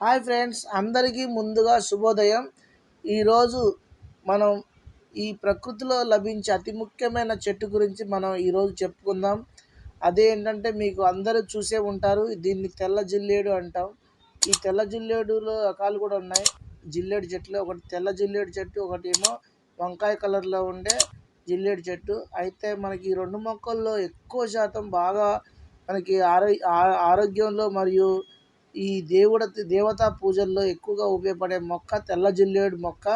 Hi friends అందరికీ ముందుగా శుభోదయం. ఈరోజు మనం ఈ ప్రకృతిలో లభించే అతి ముఖ్యమైన చెట్టు గురించి మనం ఈరోజు చెప్పుకుందాం. అదేంటంటే మీకు అందరూ చూసే ఉంటారు దీన్ని తెల్ల జిల్లేడు అంటాం. ఈ తెల్ల జిల్లేడులో రకాలు కూడా ఉన్నాయి. జిల్లేడు చెట్లు ఒకటి తెల్ల జిల్లేడు చెట్టు ఒకటి ఏమో వంకాయ కలర్లో ఉండే జిల్లేడు చెట్టు. అయితే మనకి ఈ రెండు మొక్కల్లో ఎక్కువ శాతం బాగా మనకి ఆరో ఆరోగ్యంలో మరియు ఈ దేవుడ దేవతా పూజల్లో ఎక్కువగా ఉపయోగపడే మొక్క తెల్ల జిల్లేడు మొక్క.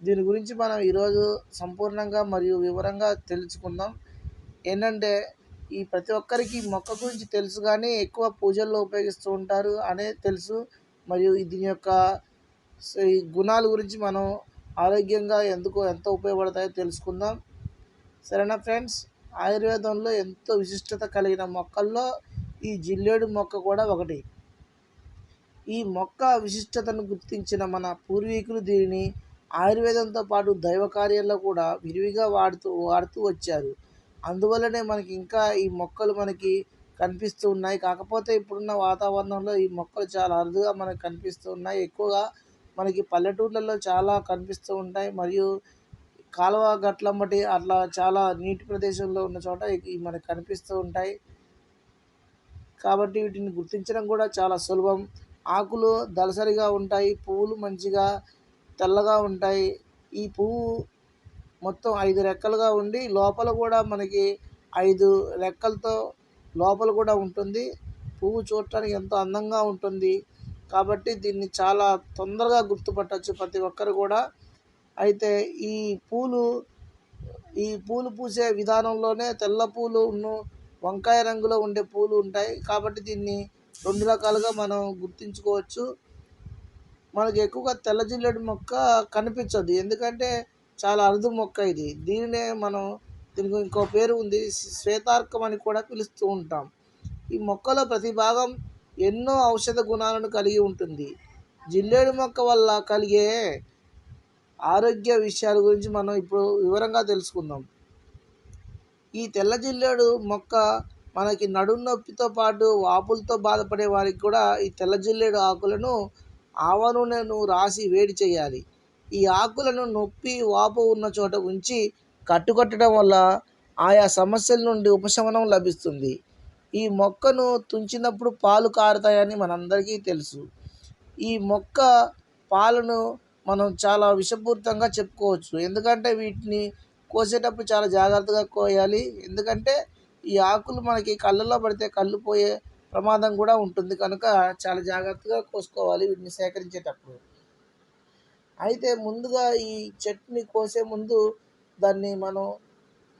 దీని గురించి మనం ఈరోజు సంపూర్ణంగా మరియు వివరంగా తెలుసుకుందాం. ఏంటంటే ఈ ప్రతి ఒక్కరికి మొక్క గురించి తెలుసు కానీ ఎక్కువ పూజల్లో ఉపయోగిస్తూ ఉంటారు అనే తెలుసు. మరియు దీని యొక్క ఈ గుణాల గురించి మనం ఆరోగ్యంగా ఎందుకు ఎంత ఉపయోగపడతాయో తెలుసుకుందాం. సరేనా ఫ్రెండ్స్? ఆయుర్వేదంలో ఎంతో విశిష్టత కలిగిన మొక్కల్లో ఈ జిల్లేడు మొక్క కూడా ఒకటి. ఈ మొక్క విశిష్టతను గుర్తించిన మన పూర్వీకులు దీనిని ఆయుర్వేదంతో పాటు దైవ కార్యాల్లో కూడా విరివిగా వాడుతూ వాడుతూ వచ్చారు. అందువల్లనే మనకి ఇంకా ఈ మొక్కలు మనకి కనిపిస్తూ ఉన్నాయి. కాకపోతే ఇప్పుడున్న వాతావరణంలో ఈ మొక్కలు చాలా అరుదుగా మనకు కనిపిస్తూ ఉన్నాయి. ఎక్కువగా మనకి పల్లెటూర్లలో చాలా కనిపిస్తూ ఉంటాయి. మరియు కాలువ గట్లంబటి అట్లా చాలా నీటి ప్రదేశంలో ఉన్న చోట ఇవి మనకు కనిపిస్తూ ఉంటాయి. కాబట్టి వీటిని గుర్తించడం కూడా చాలా సులభం. ఆకులు దళసరిగా ఉంటాయి పువ్వులు మంచిగా తెల్లగా ఉంటాయి. ఈ పువ్వు మొత్తం ఐదు రెక్కలుగా ఉండి లోపల కూడా మనకి ఐదు రెక్కలతో లోపల కూడా ఉంటుంది. పువ్వు చూడటానికి ఎంతో అందంగా ఉంటుంది. కాబట్టి దీన్ని చాలా తొందరగా గుర్తుపట్టచ్చు ప్రతి ఒక్కరు కూడా. అయితే ఈ పూలు ఈ పూలు పూసే విధానంలోనే తెల్ల పూలు వంకాయ రంగులో ఉండే పూలు ఉంటాయి. కాబట్టి దీన్ని రెండు రకాలుగా మనం గుర్తించుకోవచ్చు. మనకి ఎక్కువగా తెల్ల జిల్లేడు మొక్క కనిపించదు. ఎందుకంటే చాలా అరుదు మొక్క ఇది. దీనినే మనం దీనికి ఇంకో పేరు ఉంది శ్వేతార్కం అని కూడా పిలుస్తూ ఉంటాం. ఈ మొక్కలో ప్రతి భాగం ఎన్నో ఔషధ గుణాలను కలిగి ఉంటుంది. జిల్లేడు మొక్క వల్ల కలిగే ఆరోగ్య విషయాల గురించి మనం ఇప్పుడు వివరంగా తెలుసుకుందాం. ఈ తెల్ల జిల్లేడు మొక్క మనకి నడుము నొప్పితో పాటు వాపులతో బాధపడే వారికి కూడా ఈ తెల్ల జిల్లేడు ఆకులను ఆవ నూనెను రాసి వేడి చేయాలి. ఈ ఆకులను నొప్పి వాపు ఉన్న చోట ఉంచి కట్టుకట్టడం వల్ల ఆయా సమస్యల నుండి ఉపశమనం లభిస్తుంది. ఈ మొక్కను తుంచినప్పుడు పాలు కారుతాయని మనందరికీ తెలుసు. ఈ మొక్క పాలను మనం చాలా విషపూరితంగా చెప్పుకోవచ్చు. ఎందుకంటే వీటిని కోసేటప్పుడు చాలా జాగ్రత్తగా కోయాలి. ఎందుకంటే ఈ ఆకులు మనకి కళ్ళలో పడితే కళ్ళు పోయే ప్రమాదం కూడా ఉంటుంది. కనుక చాలా జాగ్రత్తగా కోసుకోవాలి వీటిని సేకరించేటప్పుడు. అయితే ముందుగా ఈ చెట్టుని కోసే ముందు దాన్ని మనం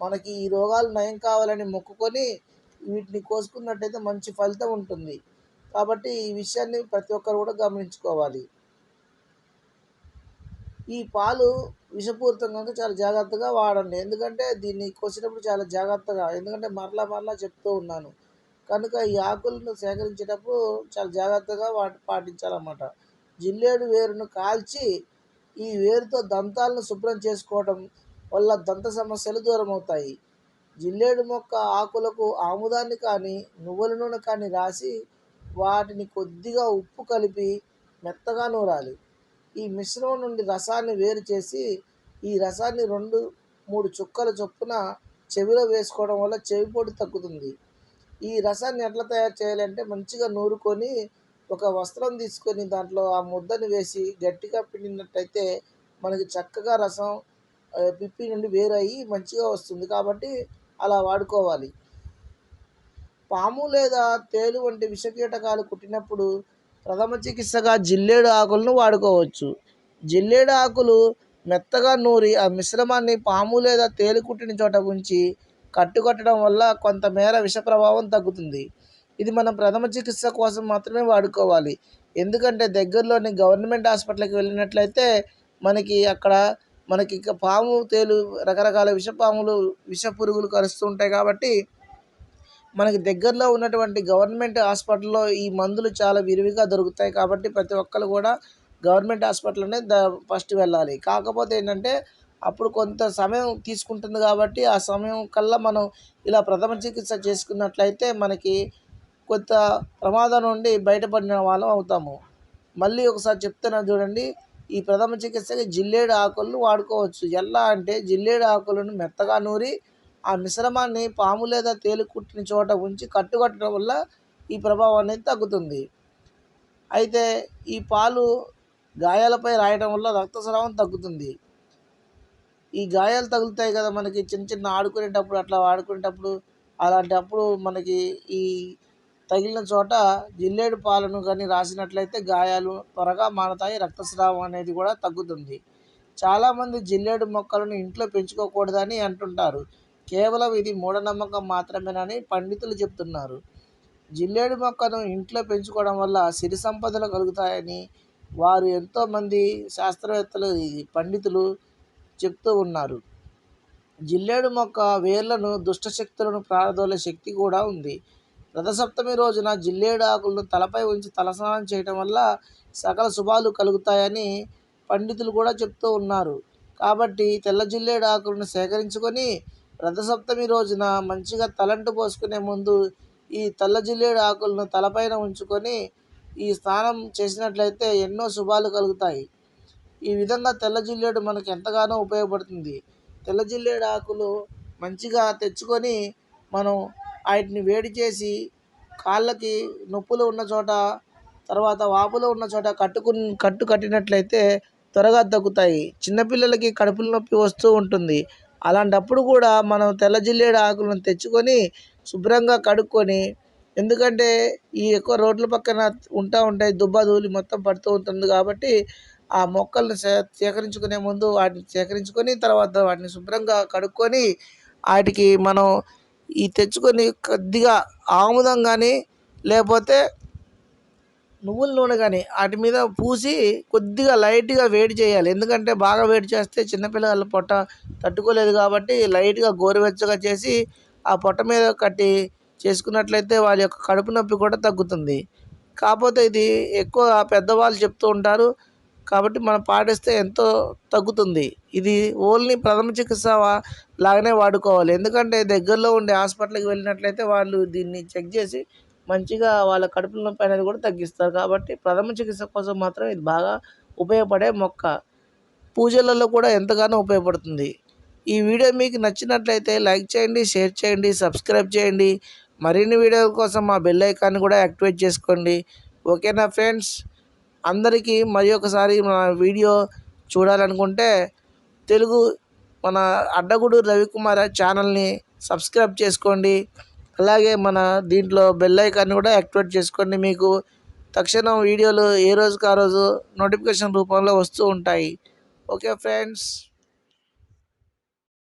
మనకి ఈ రోగాలు నయం కావాలని మొక్కుకొని వీటిని కోసుకున్నట్టయితే మంచి ఫలితం ఉంటుంది. కాబట్టి ఈ విషయాన్ని ప్రతి ఒక్కరు కూడా గమనించుకోవాలి. ఈ పాలు విషపూరితం కనుక చాలా జాగ్రత్తగా వాడండి. ఎందుకంటే దీన్ని కోసినప్పుడు చాలా జాగ్రత్తగా ఎందుకంటే మరలా మరలా చెప్తూ ఉన్నాను. కనుక ఈ ఆకులను సేకరించేటప్పుడు చాలా జాగ్రత్తగా వాటి పాటించాలన్నమాట. జిల్లేడు వేరును కాల్చి ఈ వేరుతో దంతాలను శుభ్రం చేసుకోవడం వల్ల దంత సమస్యలు దూరం అవుతాయి జిల్లేడు మొక్క ఆకులకు ఆముదాన్ని కానీ నువ్వుల నూనె కానీ రాసి వాటిని కొద్దిగా ఉప్పు కలిపి మెత్తగా నూరాలి. ఈ మిశ్రమం నుండి రసాన్ని వేరు చేసి ఈ రసాన్ని రెండు మూడు చుక్కల చొప్పున చెవిలో వేసుకోవడం వల్ల చెవి పొడి తగ్గుతుంది. ఈ రసాన్ని ఎట్లా తయారు చేయాలంటే మంచిగా నూరుకొని ఒక వస్త్రం తీసుకొని దాంట్లో ఆ ముద్దని వేసి గట్టిగా పిండినట్టయితే మనకి చక్కగా రసం పిప్పి నుండి వేరయ్యి మంచిగా వస్తుంది. కాబట్టి అలా వాడుకోవాలి. పాము లేదా తేలు వంటి విషకీటకాలు కుట్టినప్పుడు ప్రథమ చికిత్సగా జిల్లేడు ఆకులను వాడుకోవచ్చు. జిల్లేడు ఆకులు మెత్తగా నూరి ఆ మిశ్రమాన్ని పాము లేదా తేలు కుట్టిన చోట ఉంచి కట్టుకట్టడం వల్ల కొంతమేర విష ప్రభావం తగ్గుతుంది. ఇది మనం ప్రథమ చికిత్స కోసం మాత్రమే వాడుకోవాలి. ఎందుకంటే దగ్గరలోని గవర్నమెంట్ హాస్పిటల్కి వెళ్ళినట్లయితే మనకి అక్కడ మనకి పాము తేలు రకరకాల విషపాములు విష పురుగులు కరుస్తూ ఉంటాయి కాబట్టి మనకి దగ్గరలో ఉన్నటువంటి గవర్నమెంట్ హాస్పిటల్లో ఈ మందులు చాలా విరివిగా దొరుకుతాయి కాబట్టి ప్రతి ఒక్కరు కూడా గవర్నమెంట్ హాస్పిటల్లోనే ద ఫస్ట్ వెళ్ళాలి. కాకపోతే ఏంటంటే అప్పుడు కొంత సమయం తీసుకుంటుంది కాబట్టి ఆ సమయం కల్లా మనం ఇలా ప్రథమ చికిత్స చేసుకున్నట్లయితే మనకి కొంత ప్రమాదం నుండి బయటపడిన వాళ్ళం అవుతాము. మళ్ళీ ఒకసారి చెప్తున్నా చూడండి ఈ ప్రథమ చికిత్సకి జిల్లేడు ఆకులను వాడుకోవచ్చు. ఎలా అంటే జిల్లేడు ఆకులను మెత్తగా నూరి ఆ మిశ్రమాన్ని పాము లేదా తేలు కుట్టిన చోట ఉంచి కట్టుకట్టడం వల్ల ఈ ప్రభావం అనేది తగ్గుతుంది. అయితే ఈ పాలు గాయాలపై రాయడం వల్ల రక్తస్రావం తగ్గుతుంది. ఈ గాయాలు తగులుతాయి కదా మనకి చిన్న చిన్న ఆడుకునేటప్పుడు అట్లా ఆడుకునేటప్పుడు అలాంటప్పుడు మనకి ఈ తగిలిన చోట జిల్లేడు పాలను కానీ రాసినట్లయితే గాయాలు త్వరగా మానతాయి రక్తస్రావం అనేది కూడా తగ్గుతుంది. చాలామంది జిల్లేడు మొక్కలను ఇంట్లో పెంచుకోకూడదని అంటుంటారు. కేవలం ఇది మూఢనమ్మకం మాత్రమేనని పండితులు చెప్తున్నారు. జిల్లేడు మొక్కను ఇంట్లో పెంచుకోవడం వల్ల సిరి సంపదలు కలుగుతాయని వారు ఎంతోమంది శాస్త్రవేత్తలు పండితులు చెప్తూ ఉన్నారు. జిల్లేడు మొక్క వేర్లను దుష్టశక్తులను ప్రారదోలే శక్తి కూడా ఉంది. రథసప్తమి రోజున జిల్లేడు ఆకులను తలపై ఉంచి తలస్నానం చేయటం వల్ల సకల శుభాలు కలుగుతాయని పండితులు కూడా చెప్తూ ఉన్నారు. కాబట్టి తెల్ల జిల్లేడు ఆకులను సేకరించుకొని రథసప్తమి రోజున మంచిగా తలంటు పోసుకునే ముందు ఈ తెల్ల జిల్లేడు ఆకులను తలపైన ఉంచుకొని ఈ స్నానం చేసినట్లయితే ఎన్నో శుభాలు కలుగుతాయి. ఈ విధంగా తెల్ల జిల్లేడు మనకు ఎంతగానో ఉపయోగపడుతుంది. తెల్ల జిల్లేడు ఆకులు మంచిగా తెచ్చుకొని మనం వాటిని వేడి చేసి కాళ్ళకి నొప్పులు ఉన్న చోట తర్వాత వాపులు ఉన్న చోట కట్టుకు కట్టు కట్టినట్లయితే త్వరగా తగ్గుతాయి. చిన్నపిల్లలకి కడుపుల నొప్పి వస్తూ ఉంటుంది. అలాంటప్పుడు కూడా మనం తెల్ల జిల్లేడు ఆకులను తెచ్చుకొని శుభ్రంగా కడుక్కొని ఎందుకంటే ఈ ఎక్కువ రోడ్ల పక్కన ఉంటా ఉంటాయి దుబ్బ ధూళి మొత్తం పడుతూ ఉంటుంది కాబట్టి ఆ మొక్కలను సే సేకరించుకునే ముందు వాటిని సేకరించుకొని తర్వాత వాటిని శుభ్రంగా కడుక్కొని వాటికి మనం ఈ తెచ్చుకొని కొద్దిగా ఆముదం కానీ లేకపోతే నువ్వుల నూనె కానీ వాటి మీద పూసి కొద్దిగా లైట్గా వేడి చేయాలి. ఎందుకంటే బాగా వేడి చేస్తే చిన్నపిల్లల పొట్ట తట్టుకోలేదు కాబట్టి లైట్గా గోరువెచ్చగా చేసి ఆ పొట్ట మీద కట్టి చేసుకున్నట్లయితే వాళ్ళ యొక్క కడుపు నొప్పి కూడా తగ్గుతుంది. కాకపోతే ఇది ఎక్కువ పెద్దవాళ్ళు చెప్తూ ఉంటారు. కాబట్టి మనం పాటిస్తే ఎంతో తగ్గుతుంది. ఇది ఓన్లీ ప్రథమ చికిత్స లాగానే వాడుకోవాలి. ఎందుకంటే దగ్గరలో ఉండే హాస్పిటల్కి వెళ్ళినట్లయితే వాళ్ళు దీన్ని చెక్ చేసి మంచిగా వాళ్ళ కడుపుల నొప్పి అనేది కూడా తగ్గిస్తారు. కాబట్టి ప్రథమ చికిత్స కోసం మాత్రం ఇది బాగా ఉపయోగపడే మొక్క. పూజలలో కూడా ఎంతగానో ఉపయోగపడుతుంది. ఈ వీడియో మీకు నచ్చినట్లయితే లైక్ చేయండి షేర్ చేయండి సబ్స్క్రైబ్ చేయండి. మరిన్ని వీడియోల కోసం మా బెల్ ఐకాన్ని కూడా యాక్టివేట్ చేసుకోండి. ఓకేనా ఫ్రెండ్స్? అందరికీ మరి ఒకసారి మన వీడియో చూడాలనుకుంటే తెలుగు మన అడ్డగుడు రవికుమార్ ఛానల్ని సబ్స్క్రైబ్ చేసుకోండి. అలాగే మన దీంట్లో బెల్ ఐకాన్ని కూడా యాక్టివేట్ చేసుకోండి. మీకు తక్షణం వీడియోలు ఏ రోజుకు ఆ రోజు నోటిఫికేషన్ రూపంలో వస్తూ ఉంటాయి. Okay friends